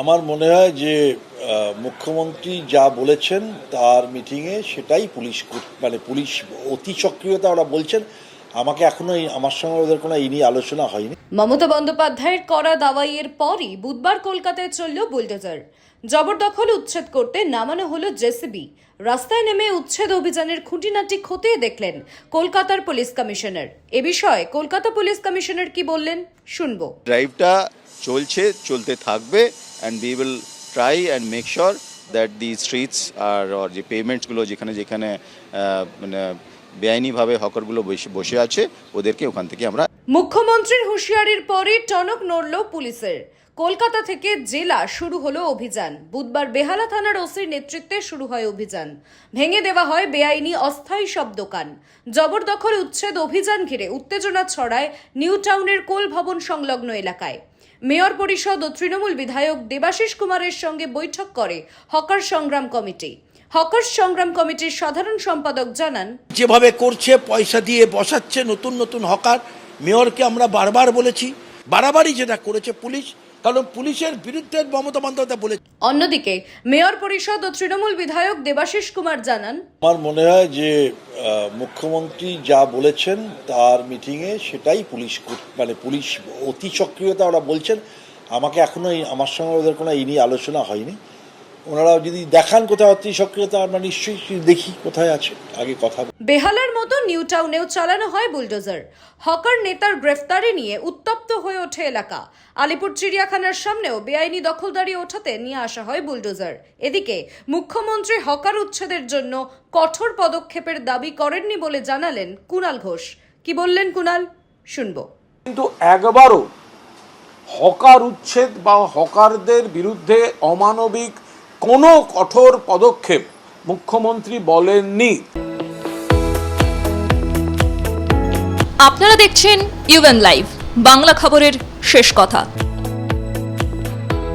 আমার মনে হয় যে মুখ্যমন্ত্রী যা বলেছেন তার মিটিংয়ে সেটাই পুলিশ মানে পুলিশ অতি সক্রিয়তা ওরা বলছেন। আমাকে এখনও আমার সঙ্গে ওদের কোনো এই নিয়ে আলোচনা হয়নি। মমতা বন্দ্যোপাধ্যায়ের করা দাওয়াইয়ের পরই বুধবার কলকাতায় চলল বুলডোজার। জবরদখল উচ্ছেদ করতে নামানো হলো জেসিবি। রাস্তায় নেমে উচ্ছেদ অভিযানের খুঁটিনাটি খতিয়ে দেখলেন কলকাতার পুলিশ কমিশনার। এ বিষয়ে কলকাতা পুলিশ কমিশনার কি বললেন শুনব। ড্রাইভটা চলছে চলতে থাকবে। And we will try and make sure that the streets are or যে পেমেন্টসগুলো যেখানে যেখানে মানে বেআইনিভাবে হকারগুলো বসে আছে, ওদেরকে ওখান থেকে আমরা মুখ্যমন্ত্রীর হুঁশিয়ারির পরই টনক নড়ল পুলিশের। কলকাতা থেকে জেলা শুরু হলো অভিযান। বুধবার বেহালা থানার ওসির নেতৃত্বে শুরু হয় অভিযান। ভেঙে দেওয়া হয় বেআইনি অস্থায়ী সব দোকান। জবরদখল উচ্ছেদ অভিযান ঘিরে উত্তেজনা ছড়ায় নিউ টাউনের কোল ভবন সংলগ্ন এলাকায়। মেয়র পরিষদ ও তৃণমূল বিধায়ক দেবাশিস কুমারের সঙ্গে বৈঠক করে হকার সংগ্রাম কমিটি। হকার সংগ্রাম কমিটির সাধারণ সম্পাদক জানান, যেভাবে করছে, পয়সা দিয়ে বসাচ্ছে নতুন নতুন হকার, মেয়রকে আমরা বারবার বলেছি বাড়াবাড়ি যেটা করেছে পুলিশ কারণ পুলিশের বিরুদ্ধে মমতা বন্দ্যোপাধ্যায় বলেছে। অন্যদিকে মেয়র পরিষদ ও তৃণমূল বিধায়ক দেবাশিস কুমার জানান আমার মনে হয় যে আহ, মুখ্যমন্ত্রী যা বলেছেন তার মিটিং এ সেটাই পুলিশ মানে পুলিশ অতি সক্রিয়তা ওরা বলছেন। আমাকে এখনও আমার সঙ্গে ওদের কোনো এই নিয়ে আলোচনা হয়নি। ওনারা যদি দেখান কোথাও অতি সক্রিয়তা আমরা নিশ্চয়ই দেখি কোথায় আছে। আগে কথা। বেহালার মতো নিউ টাউনেও চালানো হয় বুলডোজার। হকার নেতার গ্রেফতারি নিয়ে উত্তপ্ত হয়ে ওঠে এলাকা। আলিপুর চিড়িয়াখানার সামনেও বেআইনি দখলদারি ওঠাতে নিয়ে আসা হয় বুলডোজার। এদিকে মুখ্যমন্ত্রী হকার উচ্ছেদের জন্য কঠোর পদক্ষেপের দাবি করেননি বলে জানালেন কুণাল ঘোষ। কি বললেন কুণাল? শুনব। কিন্তু একবারও হকার উচ্ছেদ বা হকারদের বিরুদ্ধে অমানবিক কোনো কঠোর পদক্ষেপ মুখ্যমন্ত্রী বলেননি। আপনারা দেখছেন ইউএন লাইভ বাংলা খবরের শেষ কথা।